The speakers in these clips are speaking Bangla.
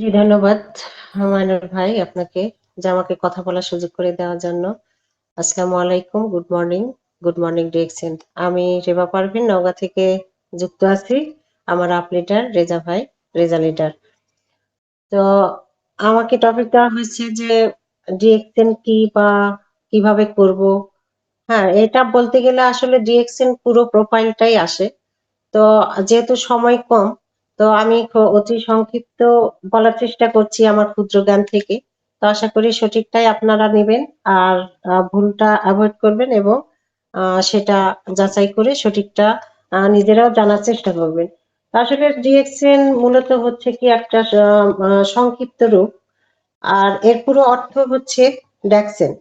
জি, ধন্যবাদ মাইনুর ভাই আপনাকে যে আমাকে কথা বলার সুযোগ করে দেওয়ার জন্য। আসসালামু আলাইকুম, good morning good morning DXN আমি রেবা পারভিন, নওগাঁ থেকে যুক্ত আছি, আমার আপ লিডার রেজা ভাই, রেজা লিডার। তো আমাকে টপিক দেওয়া হয়েছে যে ডিএক্সেন কি বা কীভাবে করব। হ্যাঁ এটা বলতে গেলে আসলে ডিএক্সেন পুরো প্রোফাইলটাই আসে। তো যেহেতু সময় কম তো আমি অতি সংক্ষিপ্ত বলার চেষ্টা করছি আমার ক্ষুদ্র জ্ঞান থেকে। তো আশা করি সঠিকটাই আপনারা নেবেন আর ভুলটা অ্যাভয়েড করবেন এবং সেটা যাচাই করে সঠিকটা নিজেরাও জানার চেষ্টা করবেন। আসলে ডিএক্সএন মূলত হচ্ছে কি একটা সংক্ষিপ্ত রূপ। আর এর পুরো অর্থ হচ্ছে ড্যাক্সেন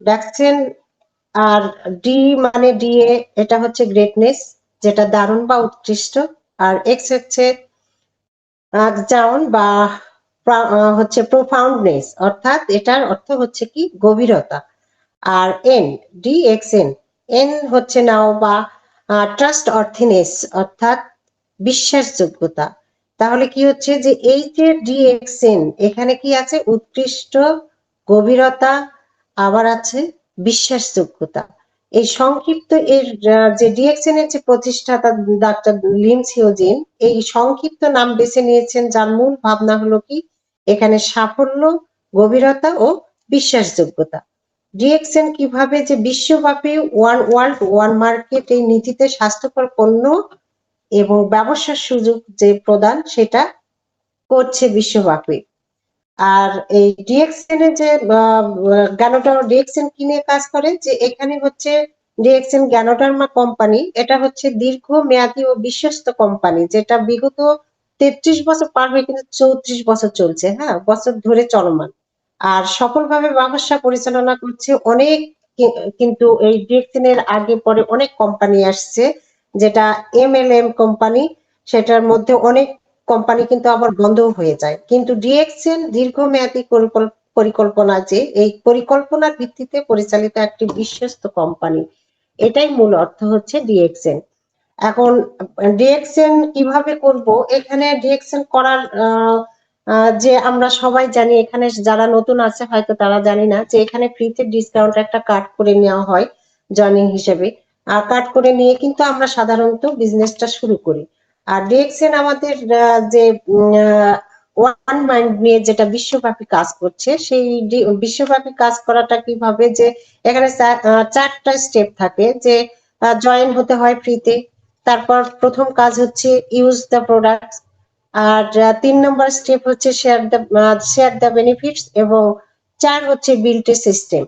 ড্যাক্সেন আর ডি মানে ডিএ এটা হচ্ছে গ্রেটনেস যেটা দারুণ বা উৎকৃষ্ট। আর এক্স হচ্ছে জাউন বা হচ্ছে প্রোফাউন্ডনেস অর্থাৎ এটার অর্থ হচ্ছে কি? গভীরতা। আর N D X N N হচ্ছে নাও বা ট্রাস্ট অর্থিনেস অর্থাৎ বিশ্বাসযোগ্যতা। তাহলে কি হচ্ছে যে এই যে ডি এক্স এন এখানে কি আছে? উৎকৃষ্ট গভীরতা, আবার আছে বিশ্বাসযোগ্যতা। এই সংক্ষিপ্ত এর যে ডিএক্সএন এর যে প্রতিষ্ঠাতা ডাক্তার লিম সিওজিন এই সংক্ষিপ্ত নাম বেছে নিয়েছেন যার মূল ভাবনা হলো কি? এখানে সাফল্য, গভীরতা ও বিশ্বাসযোগ্যতা। ডিএক্সএন কীভাবে যে বিশ্বব্যাপী ওয়ান, ওয়ার্ল্ড ওয়ান মার্কেট এই নীতিতে স্বাস্থ্যকর পণ্য এবং ব্যবসার সুযোগ যে প্রদান, সেটা করছে বিশ্বব্যাপী। আর এই ডিএক্সএন এর যে গ্যানোটার ডিএক্সএন কি নিয়ে কাজ করে, যে এখানে হচ্ছে ডিএক্সএন গ্যানোটার্মা কোম্পানি, এটা হচ্ছে দীর্ঘ মেয়াদী ও বিশ্বস্ত কোম্পানি, যেটা বিগত তেত্রিশ বছর পার হয়ে কিন্তু চৌত্রিশ বছর চলছে হ্যাঁ বছর ধরে চলমান। আর সফলভাবে ব্যবসা পরিচালনা করছে অনেক কিন্তু এই ডিএক্সএন এর আগে পরে অনেক কোম্পানি আসছে, যেটা এম এল এম কোম্পানি, সেটার মধ্যে অনেক কোম্পানি কিন্তু আবার বন্ধ হয়ে যায়। কিন্তু ডিএক্সএল দীর্ঘমেয়াদী পরিকল্পনা যে, এই পরিকল্পনার ভিত্তিতে পরিচালিত একটি বিশ্বস্ত কোম্পানি, এটাই মূল অর্থ হচ্ছে ডিএক্সএন এখন ডিএক্সএন কীভাবে করব? এখানে ডিএক্সএন করার যে আমরা সবাই জানি, এখানে যারা নতুন আছে হয়তো তারা জানি না, যে এখানে ফ্রিতে ডিসকাউন্ট একটা কাট করে নেওয়া হয়, জয়নিং হিসেবে। আর কাট করে নিয়ে কিন্তু আমরা সাধারণত বিজনেসটা শুরু করি। আর ডিএক্সএন আমাদের যে ওয়ান মাইন্ড নিয়ে যেটা বিশ্বব্যাপী কাজ করছে, সেই বিশ্বব্যাপী কাজ করাটা কীভাবে যে, এখানে চারটা স্টেপ থাকে যে জয়েন হতে হয় ফ্রিতে, তারপর প্রথম কাজ হচ্ছে ইউজ দ্য প্রোডাক্ট আর তিন নম্বর স্টেপ হচ্ছে share the share the benefits, এবং চার হচ্ছে বিল্ট এ সিস্টেম।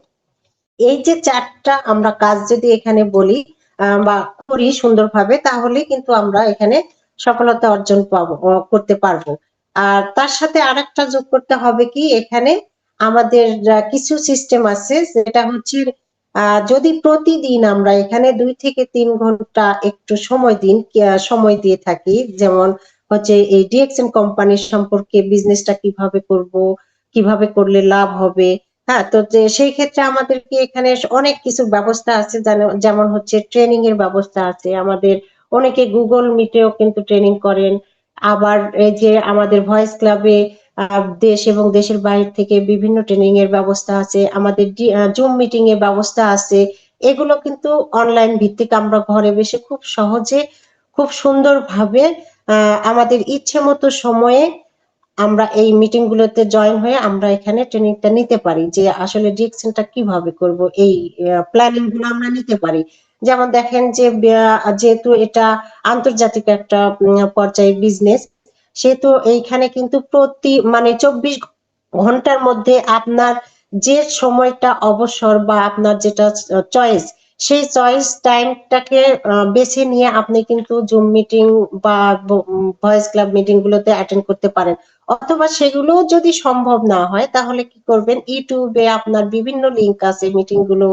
এই যে চারটা আমরা কাজ যদি এখানে বলি বা করি সুন্দরভাবে, তাহলে কিন্তু আমরা এখানে সফলতা অর্জন পাবো করতে পারব। আর তার সাথে আরেকটা যোগ করতে হবে কি, এখানে আমাদের কিছু সিস্টেম আছে, যেটা হচ্ছে যদি প্রতিদিন আমরা এখানে দুই থেকে তিন ঘণ্টা একটু সময় দিন সময় দিয়ে থাকি, যেমন হচ্ছে এই ডিএক্সএম কোম্পানির সম্পর্কে বিজনেসটা কীভাবে করব, কীভাবে করলে লাভ হবে হ্যাঁ তো সেই ক্ষেত্রে আমাদেরকে এখানে অনেক কিছু ব্যবস্থা আছে যেমন হচ্ছে ট্রেনিং এর ব্যবস্থা আছে, আমাদের অনেকে গুগল মিটেও কিন্তু ট্রেনিং করেন। আবার এই যে আমাদের ভয়েস ক্লাবে দেশ এবং দেশের বাইরে থেকে বিভিন্ন ট্রেনিং এর ব্যবস্থা আছে, আমাদের জুম মিটিং এর ব্যবস্থা আছে, এগুলো কিন্তু অনলাইন ভিত্তিক আমরা ঘরে বসে খুব সহজে, খুব সুন্দরভাবে আমাদের ইচ্ছে মতো সময়ে আমরা এই মিটিং গুলোতে জয়েন হয়ে আমরা এখানে ট্রেনিংটা নিতে পারি যে আসলে ডিএকশনটা কীভাবে করব, এই প্ল্যানিংগুলো আমরা নিতে পারি। যেমন দেখেন যে যেহেতু এটা আন্তর্জাতিক একটা পর্যায়ের বিজনেস সেহেতু এইখানে কিন্তু প্রতি মানে চব্বিশ ঘণ্টার মধ্যে আপনার যে সময়টা অবসর বা আপনার যেটা চয়েস সেই চয়েস টাইমটাকে বেছে নিয়ে আপনি কিন্তু জুম মিটিং বা ভয়েস ক্লাব মিটিং গুলোতে অ্যাটেন্ড করতে পারেন। অথবা সেগুলো যদি সম্ভব না হয়, তাহলে কি করবেন? ইউটিউবে আপনার বিভিন্ন লিঙ্ক আছে মিটিংগুলো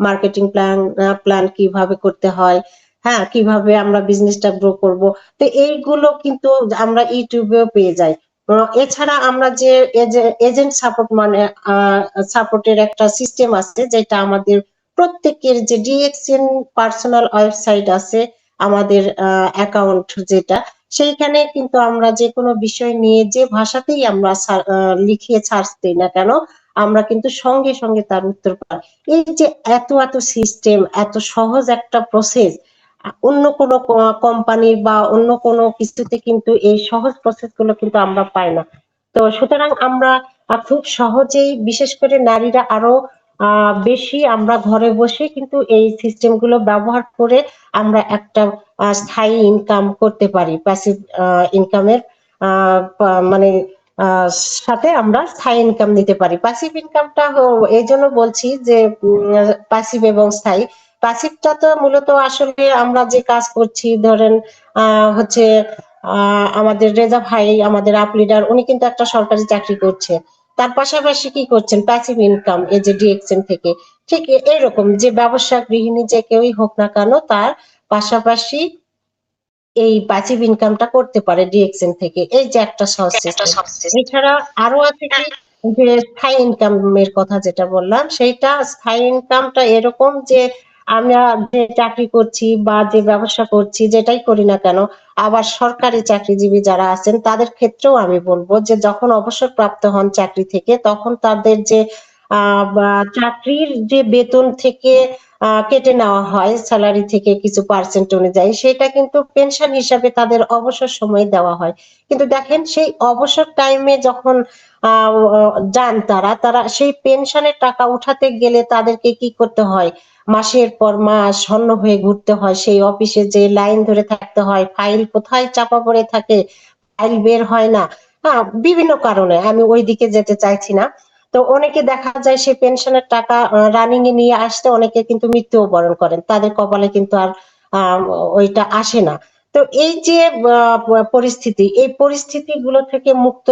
মার্কেটিং প্ল্যান প্ল্যান কীভাবে করতে হয় হ্যাঁ কীভাবে আমরা বিজনেসটা গ্রো করব। তো এইগুলো কিন্তু আমরা ইউটিউবেও পেয়ে যাই। এছাড়া আমরা যে এজেন্ট সাপোর্ট মানে সাপোর্টের একটা সিস্টেম আছে যেটা আমাদের প্রত্যেকের যে ডিএক্সএন পার্সোনাল ওয়েবসাইট আছে, আমাদের অ্যাকাউন্ট যেটা, সেইখানে কিন্তু আমরা যে কোনো বিষয় নিয়ে যে ভাষাতেই আমরা সার্চ দিই না কেন আমরা কিন্তু সঙ্গে সঙ্গে তার উত্তর পাই। এই যে এত এত সিস্টেম এত সহজ একটা প্রসেস অন্য কোনো কোম্পানি বা অন্য কোনো কিছুতে কিন্তু এই সহজ প্রসেসগুলো কিন্তু আমরা পাই না। তো সুতরাং আমরা খুব সহজেই বিশেষ করে নারীরা আরও বেশি আমরা ঘরে বসে কিন্তু এই সিস্টেমগুলো ব্যবহার করে আমরা একটা স্থায়ী ইনকাম করতে পারি। প্যাসিভ ইনকামের মানে সাথে আমরা স্থায়ী ইনকাম নিতে পারি। প্যাসিভ ইনকামটা এই জন্য বলছি যে প্যাসিভ এবং স্থায়ী। প্যাসিভটা তো মূলত আসলে আমরা যে কাজ করছি, ধরেন হচ্ছে আমাদের রেজা ভাই, আমাদের আপ লিডার উনি কিন্তু একটা সরকারি চাকরি করছে। তার পাশাপাশি কি করছেন? প্যাসিভ ইনকাম এই যে ডিএক্সএন থেকে। ঠিক এরকম যে ব্যবসা গৃহিণী যে কেউই হোক না কেন, তার পাশাপাশি এই প্যাসিভ ইনকামটা করতে পারে ডিএক্সএন থেকে। এই যে একটা সহজ সিস্টেম এছাড়া আরও আছে কি? যে স্থায়ী ইনকামের কথা যেটা বললাম সেইটা স্থায়ী ইনকামটা এরকম যে আমরা যে চাকরি করছি বা যে ব্যবসা করছি যেটাই করি না কেন আবার সরকারি চাকরিজীবী যারা আছেন তাদের ক্ষেত্রেও আমি বলব যে যখন অবসর প্রাপ্ত হন চাকরি থেকে তখন তাদের যে চাকরির যে বেতন থেকে কেটে নেওয়া হয় স্যালারি থেকে কিছু পার্সেন্ট অনুযায়ী, সেটা কিন্তু পেনশন হিসাবে তাদের অবসর সময় দেওয়া হয়। কিন্তু দেখেন, সেই অবসর টাইমে যখন যান তারা তারা সেই পেনশনের টাকা উঠাতে গেলে তাদেরকে কি করতে হয়? মাসের পর মাস স্বর্ণ হয়ে ঘুরতে হয়, সেই অফিসে যে লাইন ধরে থাকতে হয় ফাইল কোথায় চাপা পড়ে থাকে ফাইল বের হয় না। হ্যাঁ বিভিন্ন কারণে, আমি ওই দিকে যেতে চাইছি না। তো অনেকে দেখা যায় সেই পেনশনের টাকা রানিং এ নিয়ে আসতে অনেকে কিন্তু মৃত্যুও বরণ করেন। তাদের কপালে কিন্তু আর ওইটা আসে না। তো এই যে পরিস্থিতি এই পরিস্থিতিগুলো থেকে মুক্ত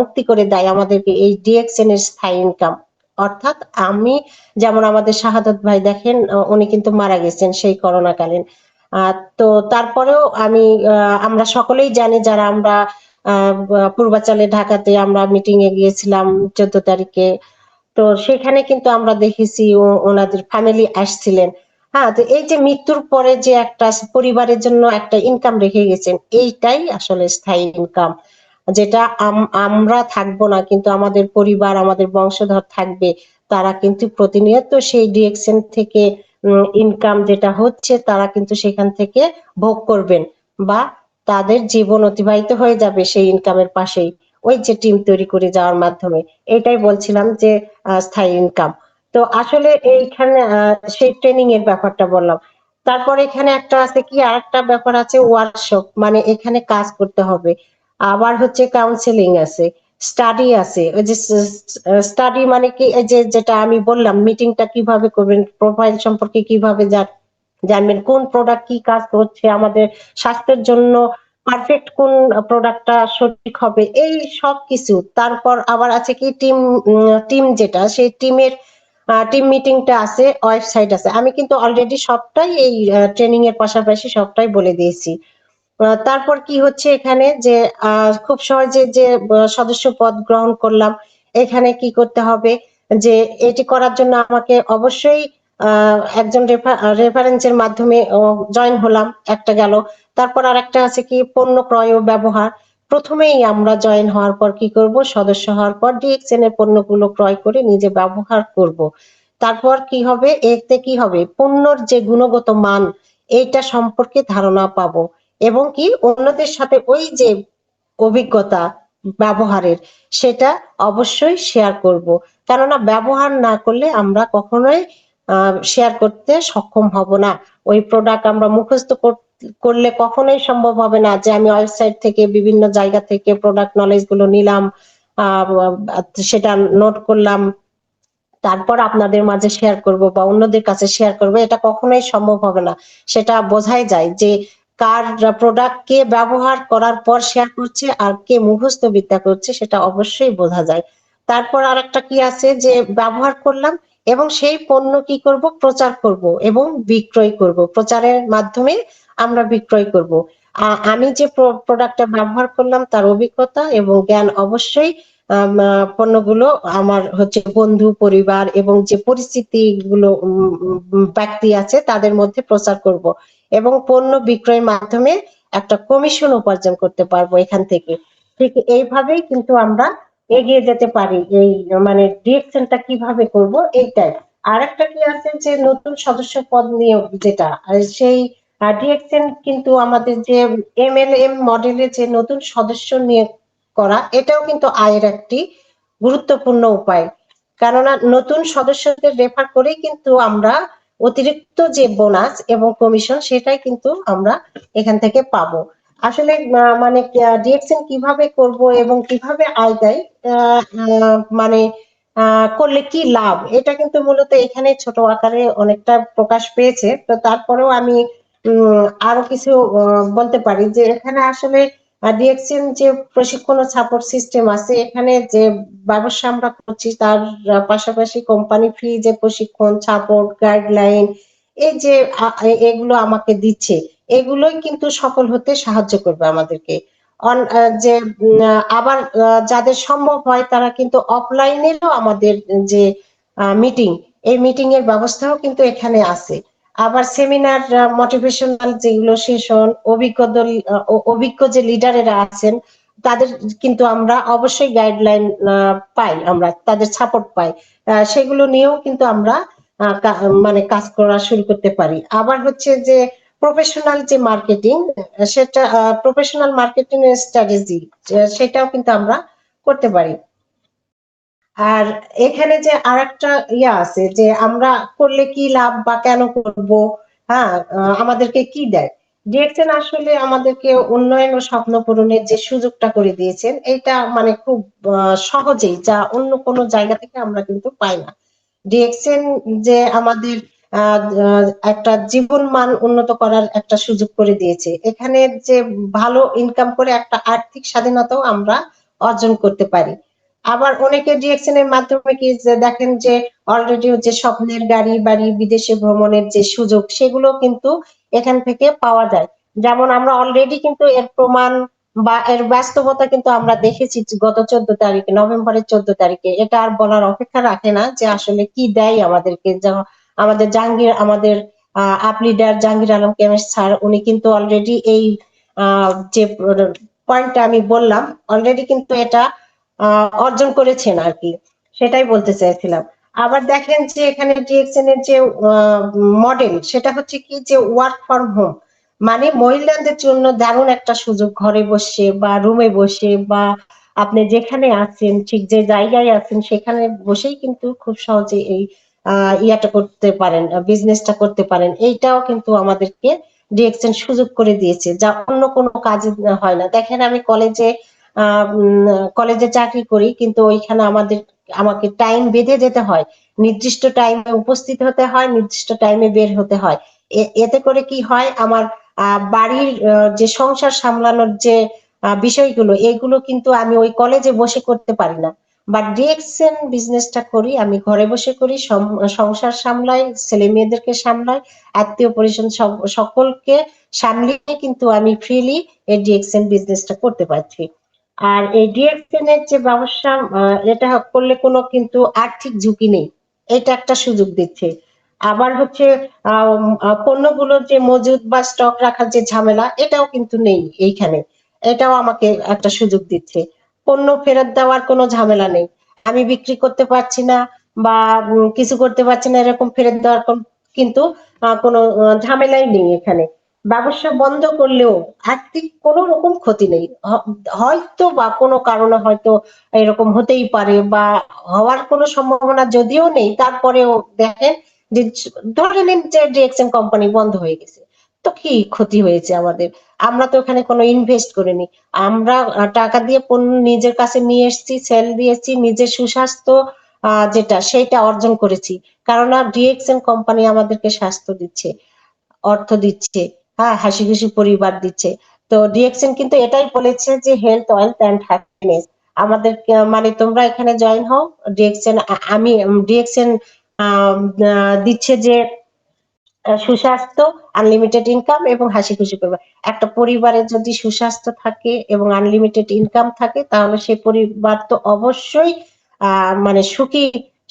মুক্তি করে দেয় আমাদেরকে এই ডিএক্সএন এর স্থায়ী ইনকাম অর্থাৎ আমি যেমন আমাদের শাহাদত ভাই দেখেন উনি কিন্তু মারা গেছেন সেই করোনাকালীন। আহ, তো তারপরেও আমি আমরা সকলেই জানি যারা আমরা পূর্বাচলে ঢাকাতে আমরা মিটিং এ গিয়েছিলাম চোদ্দ তারিখে। তো সেখানে কিন্তু আমরা দেখেছি ওনাদের ফ্যামিলি আসছিলেন। হ্যাঁ তো এই যে মৃত্যুর পরে যে একটা পরিবারের জন্য একটা ইনকাম রেখে গেছেন, এইটাই আসলে স্থায়ী ইনকাম যেটা আম- আমরা থাকব না, কিন্তু আমাদের পরিবার, আমাদের বংশধর থাকবে, তারা কিন্তু প্রতিনিয়ত সেই ডিএক্সএন থেকে ইনকাম যেটা হচ্ছে, তারা কিন্তু সেখান থেকে ভোগ করবেন বা তাদের জীবন অতিবাহিত হয়ে যাবে সেই ইনকামের পাশেই। ওই যে টিম তৈরি করে যাওয়ার মাধ্যমে। এটাই বলছিলাম যে স্থায়ী ইনকাম তো আসলে এইখানে সেই ট্রেনিং এর ব্যাপারটা বললাম। তারপর এখানে একটা আছে কি আর একটা ব্যাপার আছে ওয়ার্কশপ মানে এখানে কাজ করতে হবে। আবার হচ্ছে কাউন্সিলিং আছে স্টাডি আছে। ওই যে স্টাডি মানে কি যে যেটা আমি বললাম মিটিংটা কীভাবে করবেন প্রোফাইল সম্পর্কে কীভাবে জানবেন কোন প্রোডাক্ট কি কাজ করছে, আমাদের স্বাস্থ্যের জন্য পারফেক্ট কোন প্রোডাক্টটা সঠিক হবে, এই সব কিছু। তারপর আবার আছে কি টিম টিম যেটা, সেই টিমের টিম মিটিংটা আছে ওয়েবসাইট আছে। আমি কিন্তু অলরেডি সবটাই এই ট্রেনিং এর পাশাপাশি সবটাই বলে দিয়েছি। তারপর কি হচ্ছে এখানে যে খুব সহজে যে সদস্য পদ গ্রহণ করলাম, এখানে কি করতে হবে? যে, এটি করার জন্য আমাকে অবশ্যই একজন রেফারেন্সের মাধ্যমে জয়েন হলাম, একটা গেল। তারপর আর একটা আছে কি, পণ্য ক্রয় ও ব্যবহার। প্রথমেই আমরা জয়েন হওয়ার পর কি করব? সদস্য হওয়ার পর ডিএক্সএন এর পণ্যগুলো ক্রয় করে নিজে ব্যবহার করব। তারপর কি হবে? এতে কি হবে? পণ্যর যে গুণগত মান, এইটা সম্পর্কে ধারণা পাবো। এবং কি, অন্যদের সাথে ওই যে অভিজ্ঞতা, ব্যবহারের, সেটা অবশ্যই শেয়ার করব। কেননা, ব্যবহার না করলে আমরা কখনোই শেয়ার করতে সক্ষম হব না। ওই প্রোডাক্ট আমরা মুখস্থ কর- করলে কখনোই সম্ভব হবে না যে আমি ওয়েবসাইট থেকে বিভিন্ন জায়গা থেকে প্রোডাক্ট নলেজগুলো নিলাম সেটা নোট করলাম, তারপর আপনাদের মাঝে শেয়ার করব বা অন্যদের কাছে শেয়ার করব, এটা কখনোই সম্ভব হবে না। সেটা বোঝাই যায় যে কার প্রোডাক্ট কে ব্যবহার করার পর শেয়ার করছে আর কে মুখস্থ বিদ্যা করছে, সেটা অবশ্যই বোঝা যায়। তারপর আর একটা কি আছে যে ব্যবহার করলাম এবং সেই পণ্য কি করব? প্রচার করব এবং বিক্রয় করব। প্রচারের মাধ্যমে আমরা বিক্রয় করব। আমি যে প্রোডাক্টটা ব্যবহার করলাম তার অভিজ্ঞতা এবং জ্ঞান অবশ্যই পণ্যগুলো আমার হচ্ছে বন্ধু, পরিবার এবং যে পরিস্থিতি গুলো ব্যক্তি আছে তাদের মধ্যে প্রচার করব এবং পণ্য বিক্রয়ের মাধ্যমে একটা কমিশন উপার্জন করতে পারব এখান থেকে। ঠিক এইভাবেই কিন্তু আমরা এগিয়ে যেতে পারি। এই মানে ডিএকশনটা কীভাবে করব এইটাই। আর একটা কি আছে যে নতুন সদস্য পদ নিয়োগ যেটা সেই ডিএকশন কিন্তু আমাদের যে এমএলএম মডেলে যে নতুন সদস্য নিয়োগ করা, এটাও কিন্তু আয়ের একটি গুরুত্বপূর্ণ উপায়। কেননা নতুন সদস্যদের রেফার করেই কিন্তু আমরা অতিরিক্ত যে বোনাস এবং কমিশন সেটাই কিন্তু আমরা এখান থেকে পাবো। আসলে মানে ডিএক্সএন কীভাবে করব এবং কীভাবে আয় দেয় মানে করলে কি লাভ? এটা কিন্তু মূলত এখানে ছোট আকারে অনেকটা প্রকাশ পেয়েছে। তো তারপরেও আমি আরও কিছু বলতে পারি যে, এখানে আসলে ডিএক্সএন যে প্রশিক্ষণ ও সাপোর্ট সিস্টেম আছে, এখানে যে ব্যবসা আমরা করছি, তার পাশাপাশি কোম্পানি ফি যে প্রশিক্ষণ সাপোর্ট গাইডলাইন এই যে এগুলো আমাকে দিচ্ছে। এগুলোই কিন্তু সফল হতে সাহায্য করবে আমাদেরকে। যে আবার যাদের সম্ভব হয় তারা কিন্তু অফলাইনেরও আমাদের যে মিটিং এই মিটিং এর ব্যবস্থাও কিন্তু এখানে আছে। আবার সেমিনার মোটিভেশনাল যেগুলো সেশন অভিজ্ঞ দল অভিজ্ঞ যে লিডারেরা আছেন, তাদের কিন্তু আমরা অবশ্যই গাইডলাইন পাই, আমরা তাদের সাপোর্ট পাই। সেগুলো নিয়েও কিন্তু আমরা মানে কাজ করা শুরু করতে পারি। আবার হচ্ছে যে প্রফেশনাল যে মার্কেটিং সেটা প্রফেশনাল মার্কেটিং এর স্ট্র্যাটেজি সেটাও কিন্তু আমরা করতে পারি। আর এখানে যে আর একটা ইয়া আছে যে আমরা করলে কি লাভ বা কেন করব হ্যাঁ আমাদেরকে কি দেয়? ডিএক্সএন আসলে আমাদেরকে উন্নয়ন ও স্বপ্ন পূরণের যে সুযোগটা করে দিয়েছেন, এটা মানে খুব সহজেই যা অন্য কোনো জায়গা থেকে আমরা কিন্তু পাই না। ডিএক্সএন যে আমাদের একটা জীবন মান উন্নত করার একটা সুযোগ করে দিয়েছে। এখানে যে ভালো ইনকাম করে একটা আর্থিক স্বাধীনতাও আমরা অর্জন করতে পারি। আবার অনেকে ডিএক্সএন এর মাধ্যমে কি দেখেন যে অলরেডি যে স্বপ্নের গাড়ি বাড়ি বিদেশে ভ্রমণের যে সুযোগ, সেগুলো কিন্তু এখান থেকে পাওয়া যায়। যেমন আমরা অলরেডি কিন্তু এর প্রমাণ বা এর বাস্তবতা কিন্তু আমরা দেখেছি গত চোদ্দ তারিখে, নভেম্বরের চোদ্দ তারিখে। এটা আর বলার অপেক্ষা রাখে না যে আসলে কি দেয় আমাদেরকে। আমাদের জাহাঙ্গীর, আমাদের আপ লিডার জাহাঙ্গীর আলম কেমেশ স্যার, উনি কিন্তু অলরেডি এই যে পয়েন্টটা আমি বললাম অলরেডি কিন্তু এটা অর্জন করেছেন আর কি সেটাই বলতে চাইছিলাম। আবার দেখেন যে এখানে ডিএক্সএন এর যে মডেল সেটা হচ্ছে কি যে ওয়ার্ক ফ্রম হোম মানে মহিলাদের জন্য দারুণ একটা সুযোগ, ঘরে বসে বা রুমে বসে বা আপনি যেখানে আছেন, ঠিক যে জায়গায় আছেন, সেখানে বসেই কিন্তু খুব সহজে এই ইয়াটা করতে পারেন বিজনেসটা করতে পারেন। এইটাও কিন্তু আমাদেরকে ডিএক্সএন সুযোগ করে দিয়েছে, যা অন্য কোনো কাজে হয় না। দেখেন আমি কলেজে কলেজে চাকরি করি, কিন্তু ওইখানে আমাদের, আমাকে টাইম বেঁধে যেতে হয়। নির্দিষ্ট টাইমে উপস্থিত হতে হয়, নির্দিষ্ট টাইমে বের হতে হয়। এতে করে কি হয়, আমার বাড়ির যে সংসার সামলানোর যে বিষয়গুলো, এগুলো কিন্তু আমি ওই কলেজে বসে করতে পারি না। বা ডিএক্সএন বিজনেসটা করি, আমি ঘরে বসে করি সংসার সামলাই, ছেলে মেয়েদেরকে সামলাই, আত্মীয় পরিজন সকলকে সামলিয়ে কিন্তু আমি ফ্রিলি এই ডিএক্সএন বিজনেসটা করতে পারছি। আর এই ডিএক্সএন এর যে ব্যবসা এটা করলে কোনো কিন্তু আর্থিক ঝুঁকি নেই। এটা একটা সুযোগ দিচ্ছে। আবার হচ্ছে পণ্যগুলোর যে মজুদ বা স্টক রাখার যে ঝামেলা, এটাও কিন্তু নেই এইখানে। এটাও আমাকে একটা সুযোগ দিচ্ছে। পণ্য ফেরত দেওয়ার কোনো ঝামেলা নেই। আমি বিক্রি করতে পারছি না বা কিছু করতে পারছি না, এরকম ফেরত দেওয়ার কিন্তু কোনো ঝামেলাই নেই এখানে। ব্যবসা বন্ধ করলেও আর্থিক কোনো রকম ক্ষতি নেই। হয়তো বা কোনো কারণে হয়তো এরকম হতেই পারে বা হওয়ার কোনো সম্ভাবনা যদিও নেই, তারপরেও দেখেন যে ধরে নিন যে ডিএক্সএম কোম্পানি বন্ধ হয়ে গেছে। তো কি ক্ষতি হয়েছে আমাদের? আমরা তো ওখানে কোনো ইনভেস্ট করিনি। আমরা টাকা দিয়ে পণ্য নিজের কাছে নিয়ে এসেছি সেল দিয়েছি, নিজের সুস্বাস্থ্য যেটা সেটা অর্জন করেছি। কারণ ডিএক্সএম কোম্পানি আমাদেরকে স্বাস্থ্য দিচ্ছে, অর্থ দিচ্ছে হ্যাঁ হাসি খুশি পরিবার দিচ্ছে। তো ডিএক্সএন কিন্তু এটাই বলেছে যে হেলথ ওয়েলথ অ্যান্ড হ্যাপিনেস আমাদের মানে তোমরা এখানে জয়েন হও ডিএক্সএন আমি ডিএক্সএন দিচ্ছে যে সুস্বাস্থ্য আনলিমিটেড ইনকাম এবং হাসি খুশি পরিবার। একটা পরিবারে যদি সুস্বাস্থ্য থাকে এবং আনলিমিটেড ইনকাম থাকে, তাহলে সেই পরিবার তো অবশ্যই মানে সুখী,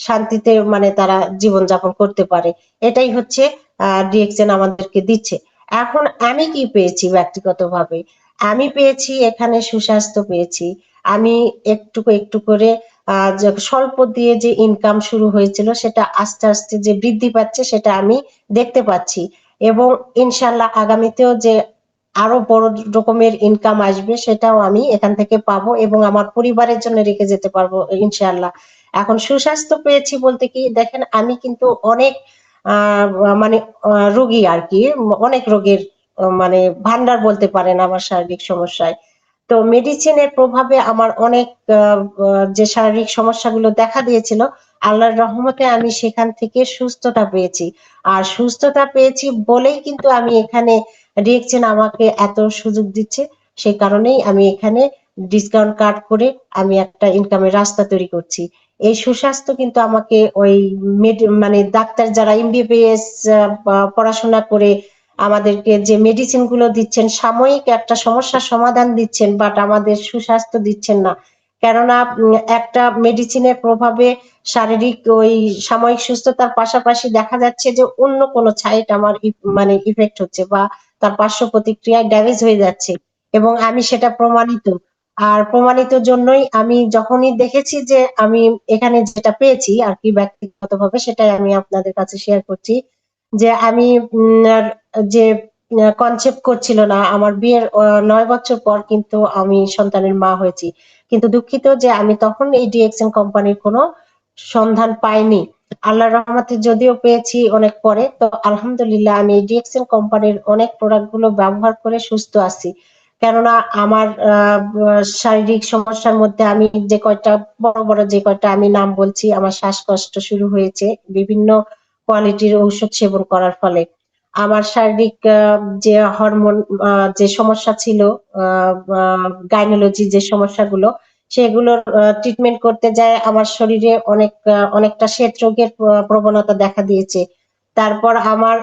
শান্তিতে মানে তারা জীবনযাপন করতে পারে। এটাই হচ্ছে ডিএক্সএন আমাদেরকে দিচ্ছে। এখন আমি কি পেয়েছি ব্যক্তিগতভাবে? আমি পেয়েছি, এখানে সুস্বাস্থ্য পেয়েছি। আমি একটু একটু করে স্বল্প দিয়ে যে ইনকাম শুরু হয়েছিল, সেটা আস্তে আস্তে যে বৃদ্ধি পাচ্ছে, সেটা আমি দেখতে পাচ্ছি। এবং ইনশাল্লাহ আগামীতেও যে আরও বড় রকমের ইনকাম আসবে, সেটাও আমি এখান থেকে পাবো এবং আমার পরিবারের জন্য রেখে যেতে পারব ইনশাল্লাহ। এখন সুস্বাস্থ্য পেয়েছি বলতে কি, দেখেন আমি কিন্তু অনেক মানে রোগী আর কি, অনেক রোগের মানে ভান্ডার বলতে পারেন আমার শারীরিক সমস্যায়। তো মেডিসিনের প্রভাবে আমার অনেক যে শারীরিক সমস্যাগুলো দেখা দিয়েছিল, আল্লাহর রহমতে আমি সেখান থেকে সুস্থতা পেয়েছি। আর সুস্থতা পেয়েছি বলেই কিন্তু আমি এখানে রিয়েকশন আমাকে এত সুযোগ দিচ্ছে। সেই কারণেই আমি এখানে ডিসকাউন্ট কাট করে আমি একটা ইনকামের রাস্তা তৈরি করছি। এই সুস্বাস্থ্য কিন্তু আমাকে ওই মানে ডাক্তার যারা এমবিবিএস পড়াশোনা করে আমাদেরকে যে মেডিসিনগুলো দিচ্ছেন, সাময়িক একটা সমস্যার সমাধান দিচ্ছেন বাট আমাদের সুস্বাস্থ্য দিচ্ছেন না। কেননা একটা মেডিসিনের প্রভাবে শারীরিক ওই সাময়িক সুস্থতার পাশাপাশি দেখা যাচ্ছে যে অন্য কোনো সাইড আমার মানে ইফেক্ট হচ্ছে বা তার পার্শ্ব প্রতিক্রিয়ায় ড্যামেজ হয়ে যাচ্ছে। এবং আমি সেটা প্রমাণিত। আর প্রমাণিত জন্যই আমি যখনই দেখেছি যে আমি এখানে যেটা পেয়েছি আর কি ব্যক্তিগতভাবে, সেটাই আমি আপনাদের কাছে শেয়ার করছি। যে আমি যে কনসেপ্ট করছিল না, আমার বিয়ের নয় বছর পর কিন্তু আমি সন্তানের মা হয়েছি। কিন্তু দুঃখিত যে আমি তখন এই ডিএক্সএন কোম্পানির কোনো সন্ধান পাইনি। আল্লাহর রহমতে যদিও পেয়েছি অনেক পরে, তো আলহামদুলিল্লাহ আমি ডিএক্সএন কোম্পানির অনেক প্রোডাক্টগুলো ব্যবহার করে সুস্থ আছি। কেননা আমার শারীরিক সমস্যার মধ্যে আমি যে কয়টা, বড় বড় যে কয়টা আমি নাম বলছি, আমার শ্বাসকষ্ট শুরু হয়েছে, বিভিন্ন কোয়ালিটির ঔষধ সেবন করার ফলে। আমার শারীরিক যে হরমোন যে সমস্যা ছিল গাইনোলজি যে সমস্যাগুলো, সেগুলোর ট্রিটমেন্ট করতে যায়, আমার শরীরে অনেক অনেকটা শ্বেত রোগের প্রবণতা দেখা দিয়েছে। তারপর আমার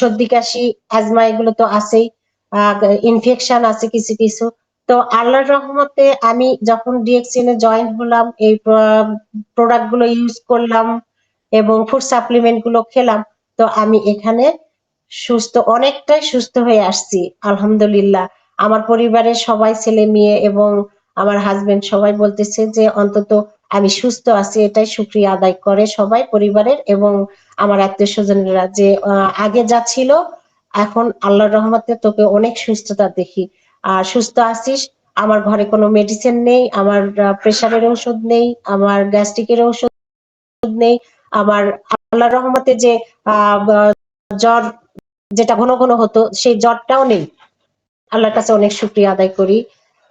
সর্দি, কাশি অ্যাজমা এগুলো তো আছেই ইনফেকশন আছে কিছু কিছু। তো আল্লাহর রহমতে আমি যখন ডিএক্সিনে জয়েন হলাম, এই প্রোডাক্টগুলো ইউজ করলাম এবং ফুড সাপ্লিমেন্টগুলো খেলাম। তো আমি এখানে সুস্থ, অনেকটাই সুস্থ হয়ে আসছি, আলহামদুলিল্লাহ। আমার পরিবারের সবাই ছেলে মেয়ে এবং আমার হাজবেন্ড সবাই বলতেছে যে, অন্তত আমি সুস্থ আছি, এটাই শুক্রিয়া আদায় করে সবাই, পরিবারের এবং আমার আত্মীয় স্বজনেরা যে আগে যা ছিল, এখন আল্লাহর রহমতে তোকে অনেক সুস্থতা দেখি। আর সুস্থ আছিস, আমার ঘরে কোনো মেডিসিন নেই, আমার প্রেশারের ওষুধ নেই, আমার গ্যাস্ট্রিকের ওষুধ নেই আমার আল্লাহ রহমতে যে জ্বর যেটা ঘন ঘন হতো, সেই জ্বরটাও নেই। আল্লাহর কাছে অনেক শুক্রিয়া আদায় করি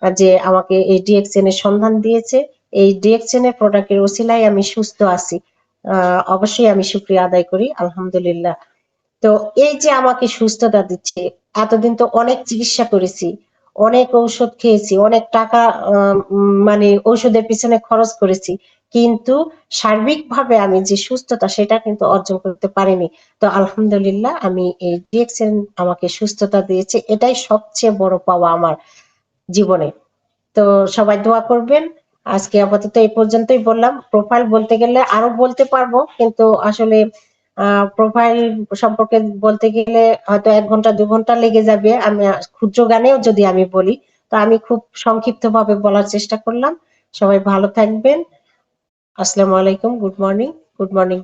যে আমাকে এই ডিএক্সএন এর সন্ধান দিয়েছে। এই ডিএক্সএন এর প্রোডাক্টের ওসিলায় আমি সুস্থ আছি। অবশ্যই আমি শুক্রিয়া আদায় করি, আলহামদুলিল্লাহ। তো এই যে আমাকে সুস্থতা দিচ্ছে, এতদিন তো অনেক চিকিৎসা করেছি অনেক ঔষধ খেয়েছি, অনেক টাকা মানে ঔষধের পিছনে খরচ করেছি। কিন্তু সার্বিকভাবে আমি যে সুস্থতা, সেটা কিন্তু অর্জন করতে পারিনি। তো আলহামদুলিল্লাহ আমি এই ডিএক্সএন আমাকে সুস্থতা দিয়েছে। এটাই সবচেয়ে বড় পাওয়া আমার জীবনে। তো সবাই দোয়া করবেন। আজকে আপাতত এই পর্যন্তই বললাম। প্রোফাইল বলতে গেলে আরও বলতে পারব, কিন্তু আসলে প্রোফাইল সম্পর্কে বলতে গেলে হয়তো এক ঘণ্টা, দু ঘণ্টা লেগে যাবে। আমি ক্ষুদ্র গানেও যদি আমি বলি, তো আমি খুব সংক্ষিপ্ত ভাবে বলার চেষ্টা করলাম। সবাই ভালো থাকবেন। আসসালামু আলাইকুম। Good morning good morning